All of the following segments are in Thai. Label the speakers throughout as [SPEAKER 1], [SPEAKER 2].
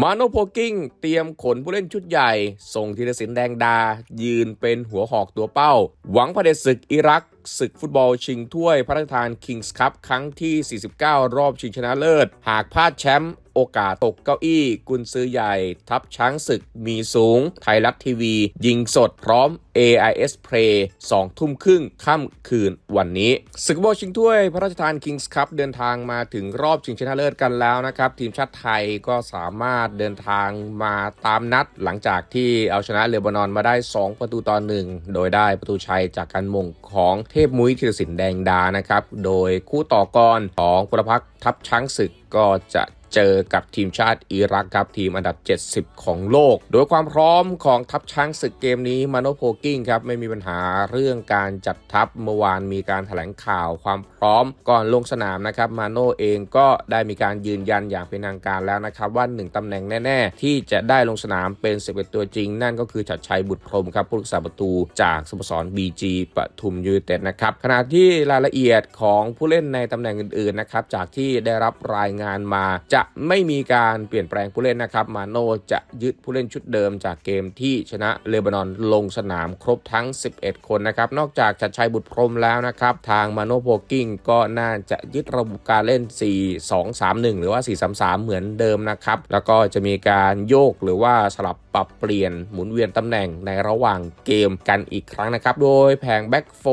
[SPEAKER 1] มาโนโพกิ้งเตรียมขนผู้เล่นชุดใหญ่ ส่งธีรศิลป์แดงดา ยืนเป็นหัวหอกตัวเป้า หวังเผดเดศึกอิรัก ศึกฟุตบอลชิงถ้วยพระราชทานคิงส์คัพครั้งที่ 49 รอบชิงชนะเลิศ หากพลาดแชมป์ โอกาสตกเก้าอี้ กุนซื้อใหญ่ ทัพช้างศึกมีสูง ไทยรัฐทีวี ยิงสดพร้อม AIS Play 2 ทุ่มครึ่งค่ำคืนวันนี้ศึกบอลชิงถ้วยพระราชทานคิงส์คัพเดินทางมาถึงรอบชิงชนะเลิศกันแล้วนะครับ ทีมชาติไทยก็สามารถเดินทางมาตามนัดหลังจากที่เอาชนะเลบานอนมาได้ 2 ประตูต่อหนึ่งโดยได้ประตูชัยจากการมงของเทพมุ้ยธีรศิลป์แดงดานะครับ โดยคู่ต่อกรของพุทธพักทัพช้างศึกก็จะเจอกับทีมชาติอิรักครับทีมอันดับ 70 ของโลก โดยความพร้อมของทัพช้างศึกเกมนี้มาโนโพกิ้งครับไม่มีปัญหาเรื่องการจัดทัพเมื่อวานมีการถแถลงข่าวความพร้อมก่อนลงสนามนะครับมาโนเองก็ได้มีการยืนยันอย่างเป็นทางการแล้วนะครับว่า 1ตำแหน่งแน่ ๆ ที่จะได้ลงสนามเป็น 11 ตัวจริง นั่นก็คือชัดชัยบุตรพรมครับผู้รักษาประตูจากสโมสร BG ปทุมยูเต็ดนะครับขณะที่รายละเอียดของผู้เล่นในตำแหน่งอื่นๆนะครับจากที่ได้รับรายงานมา จะไม่มีการเปลี่ยนแปลงผู้เล่นนะครับ มาโนจะยึดผู้เล่นชุดเดิมจากเกมที่ชนะเลบานอนลงสนามครบทั้ง 11 คนนะครับ นอกจากชัดชัยบุตรพรมแล้วนะครับ ทางมาโนโพกิ้งก็น่าจะยึดระบบการเล่น 4-2-3-1 หรือว่า 4-3-3 เหมือนเดิมนะครับ แล้วก็จะมีการโยกหรือว่าสลับ ปรับเปลี่ยนหมุนเวียนตำแหน่งในระหว่างเกมกันอีกครั้งนะครับ โดยแผงแบ็กโฟ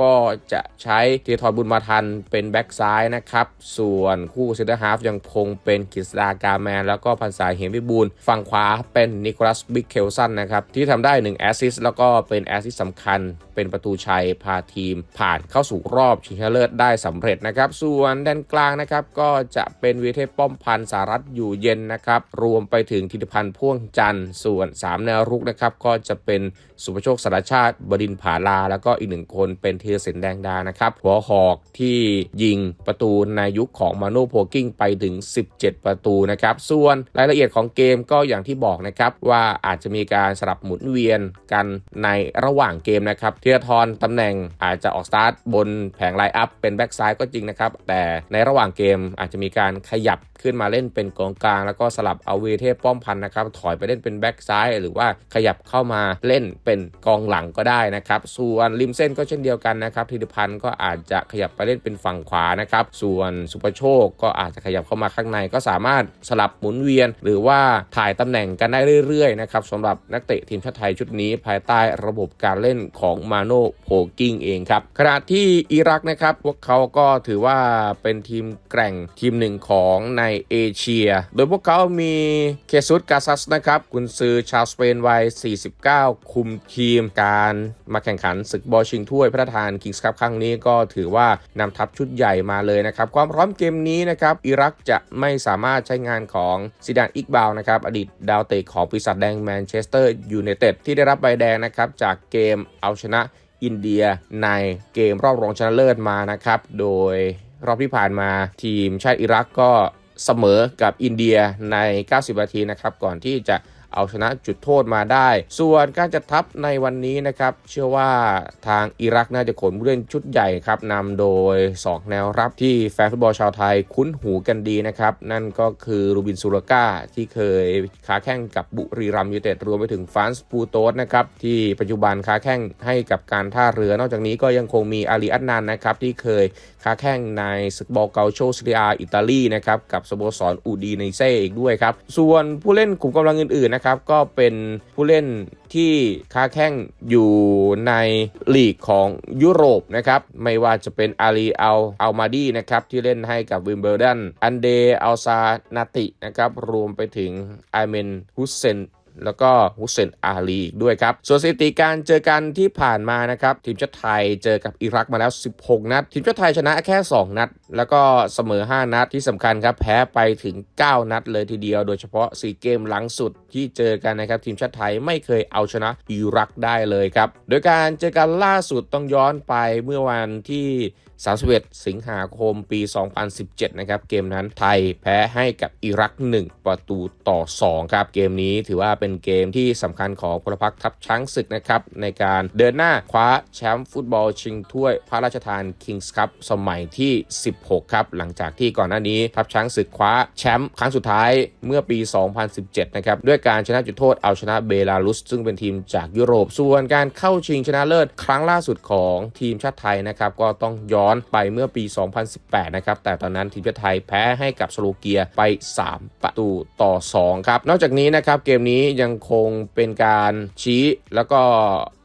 [SPEAKER 1] ก็จะใช้เทียทรบุญมาทันเป็นแบ็กซ้ายนะครับ ส่วนคู่เซนเตอร์ฮาฟยังคงเป็นกฤษดากาแมน แล้วก็พันสายเฮมพิบูลฝั่งขวาเป็นนิโคลัสบิกเคลสันนะครับ ที่ทำได้1แอสซิสแล้วก็เป็นแอสซิสสำคัญ เป็นประตูชัยพาทีม ผ่านเข้าสู่รอบชิงชนะเลิศได้สำเร็จนะครับ ส่วนด้านกลางนะครับก็จะเป็นวีเทพป้อมพันสารัตอยู่เย็นนะครับรวมไปถึงธิติพันธ์พ่วงจันทร์ส่วน 3 แนวรุกนะครับก็จะเป็นสุภโชคสารชาติบดินผาลา แล้วก็อีกหนึ่งคนเป็นเทียสินแดงดานะครับหัวหอกที่ยิงประตูในยุคของมาโนโพกิ้งไปถึง 17 ประตูนะครับส่วนรายละเอียดของเกมก็อย่างที่บอกนะครับว่าอาจจะมีการสลับหมุนเวียนกันในระหว่างเกมนะครับเทียทรตำแหน่งอาจจะออกสตาร์ทบนแผงไลน์อัพเป็นแบ็กซ้ายก็จริงนะครับแต่ในระหว่างเกมอาจจะมีการขยับขึ้นมาเล่นเป็นกองกลาง แล้วก็สลับเอาเวเทพป้อมพันธ์นะครับถอยไปเล่นเป็นแบ็กซ้ายหรือว่าขยับเข้ามาเล่นเป็นกองหลังก็ได้นะครับ ส่วนริมเส้นก็เช่นเดียวกันนะครับธีรพันธ์ก็อาจจะขยับไปเล่นเป็นฝั่งขวานะครับ ส่วนสุประโชคก็อาจจะขยับเข้ามาข้างในก็สามารถสลับหมุนเวียน หรือว่าถ่ายตำแหน่งกันได้เรื่อยๆนะครับสำหรับนักเตะทีมชาติไทยชุดนี้ภายใต้ระบบการเล่นของมาโนโพกิ้งเองครับขณะที่อิรักนะครับพวกเขาก็ถือว่าเป็นทีมแกร่งทีมหนึ่งของในเอเชีย โดยพวกเขามีเคซุสกาซัสนะครับกุนซือชาวสเปนวัย 49 คุมทีมการมาแข่งขันศึกบอลชิงถ้วยพระราชทานคิงส์คัพครั้งนี้ก็ถือว่านำทัพชุดใหญ่มาเลยนะครับความพร้อมเกมนี้นะครับอิรักจะไม่สามารถใช้งานของซิดานอิกบาวนะครับอดีตดาวเตะของปีศาจแดงแมนเชสเตอร์ยูไนเต็ดที่ได้รับใบแดงนะครับจากเกมเอาชนะอินเดียในเกมรอบรองชนะเลิศมานะครับ โดยรอบที่ผ่านมาทีมชาติอิรักก็เสมอกับอินเดียใน 90 นาทีนะครับ ก่อนที่จะ เอาชนะจุดโทษมาได้ ส่วนการจัดทัพในวันนี้นะครับ เชื่อว่าทางอิรักน่าจะขนผู้เล่นชุดใหญ่ครับนำโดย 2 แนวรับที่แฟนฟุตบอลชาวไทยคุ้นหูกันดีนะครับ นั่นก็คือรูบินซูรก้าที่เคยค้าแข่งกับบุรีรัมย์ยูเต็ดรวมไปถึงฟรานซ์ปูโตสนะครับที่ปัจจุบันค้าแข่งให้กับการท่าเรือนอกจากนี้ก็ยังคงมีอาลีอัตนันนะครับที่เคยค้าแข่งในศึกบอลเกาโชซีเรียอิตาลีนะครับกับสโมสรอูดีในเซ่อีกด้วยครับส่วนผู้เล่นกลุ่มกำลังอื่นๆนะครับก็เป็นผู้เล่นที่ค้าแข่งอยู่ในลีกของยุโรปนะครับไม่ว่าจะเป็นอาลีอัลอัลมาดีนะครับที่เล่นให้กับวิมเบิลดันอันเดอัลซานาตินะครับรวมไปถึงไอเมนฮุสเซน แล้วก็ฮุสเซนอาลีอีกด้วยครับ ส่วนสถิติการเจอกันที่ผ่านมานะครับ ทีมชาติไทยเจอกับอิรักมาแล้ว 16 นัด ทีมชาติไทยชนะแค่ 2 นัด แล้วก็เสมอ 5 นัดที่สำคัญครับ แพ้ไปถึง 9 นัดเลยทีเดียว โดยเฉพาะ 4 เกมหลังสุดที่เจอกันนะครับ ทีมชาติไทยไม่เคยเอาชนะอิรักได้เลยครับ โดยการเจอกันล่าสุดต้องย้อนไปเมื่อวันที่31 สิงหาคมปี 2017 นะครับ เกมนั้นไทยแพ้ให้กับอิรัก 1 ประตูต่อ 2 ครับ เกมนี้ถือว่าเป็นเกมที่สำคัญของพลพรรคทัพช้างศึกนะครับ ในการเดินหน้าคว้าแชมป์ฟุตบอลชิงถ้วยพระราชทาน Kings Cup สมัยที่ 16 ครับ หลังจากที่ก่อนหน้านี้ทัพช้างศึกคว้าแชมป์ครั้งสุดท้ายเมื่อปี 2017 นะครับ ด้วยการชนะจุดโทษเอาชนะเบลารุส ซึ่งเป็นทีมจากยุโรป ส่วนการเข้าชิงชนะเลิศครั้งล่าสุดของทีมชาติไทยนะครับก็ต้องย้อนไปเมื่อปี 2018 นะครับ แต่ตอนนั้นทีมชาติไทยแพ้ให้กับสโลเกียไป 3 ประตูต่อ 2 ครับ นอกจากนี้นะครับเกมนี้ยังคงเป็นการชี้แล้วก็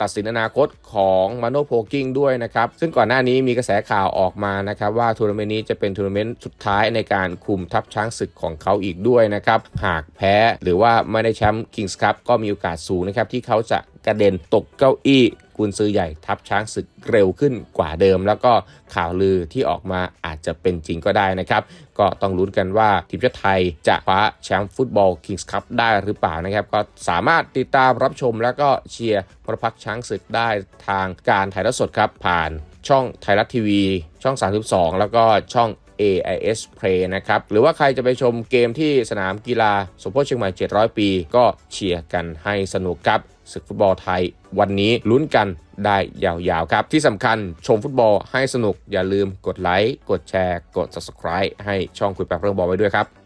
[SPEAKER 1] ตัดสินอนาคตของมาโนโพกิ้งด้วยนะครับ ซึ่งก่อนหน้านี้มีกระแสข่าวออกมานะครับว่าทัวร์นาเมนต์นี้จะเป็นทัวร์นาเมนต์สุดท้ายในการคุมทัพช้างศึกของเขาอีกด้วยนะครับ หากแพ้หรือว่าไม่ได้แชมป์คิงส์คัพก็มีโอกาสสูงนะครับที่เขาจะ กระเด็นตกเก้าอี้กุนซือใหญ่ทัพช้างศึกเร็วขึ้นกว่าเดิม แล้วก็ข่าวลือที่ออกมาอาจจะเป็นจริงก็ได้นะครับ ก็ต้องลุ้นกันว่าทีมชาติไทยจะคว้าแชมป์ฟุตบอลคิงส์คัพได้หรือเปล่านะครับ ก็สามารถติดตามรับชมแล้วก็เชียร์พลพรรคช้างศึกได้ทางการถ่ายทอดสดครับผ่านช่องไทยรัฐทีวี ช่อง 32 แล้วก็ช่อง AIS Play นะครับ หรือว่าใครจะไปชมเกมที่สนามกีฬาสมโพธิเชียงใหม่ 700 ปี ก็เชียร์กันให้สนุกครับ ศึกฟุตบอลไทยวันนี้ลุ้นกันได้ยาวๆครับ ที่สำคัญชมฟุตบอลให้สนุกอย่าลืมกดไลค์กดแชร์ กด Subscribe ให้ช่องคุยแปลเรื่องบอลไว้ด้วยครับ